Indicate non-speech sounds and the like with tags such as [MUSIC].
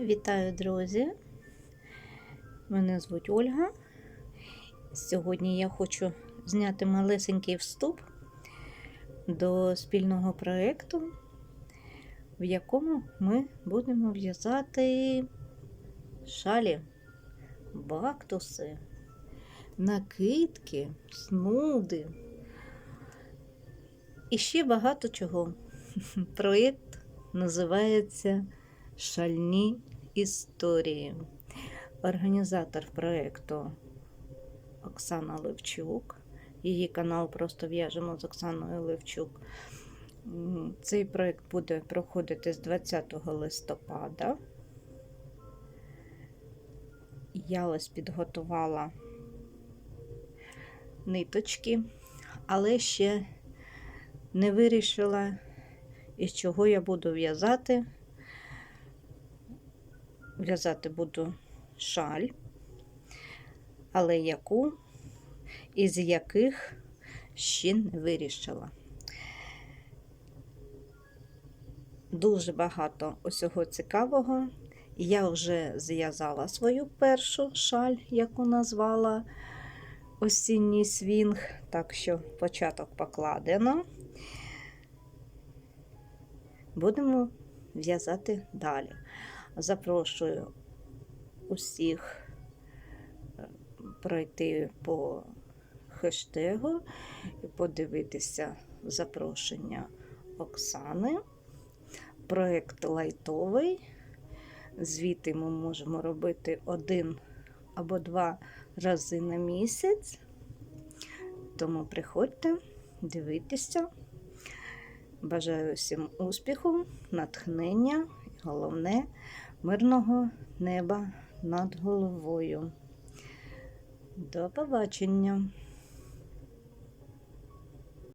Вітаю, друзі! Мене звуть Ольга. Сьогодні я хочу зняти малесенький вступ до спільного проєкту, в якому ми будемо в'язати шалі, бактуси, накидки, снуди і ще багато чого. [LAUGHS] Проєкт називається Шальні історії. Організатор проєкту Оксана Левчук. Її канал просто в'яжемо з Оксаною Левчук. Цей проєкт буде проходити з 20 листопада. Я ось підготувала ниточки, але ще не вирішила, із чого я буду в'язати. В'язати буду шаль, але яку, із яких ще не вирішила. Дуже багато усього цікавого. Я вже зв'язала свою першу шаль, яку назвала осінній свінг, так що початок покладено. Будемо в'язати далі. Запрошую усіх е, пройти по хештегу і подивитися запрошення Оксани. Проєкт лайтовий. Звіти ми можемо робити один або два рази на місяць. Тому приходьте, дивитися. Бажаю всім успіху, натхнення головне мирного неба над головою. До побачення!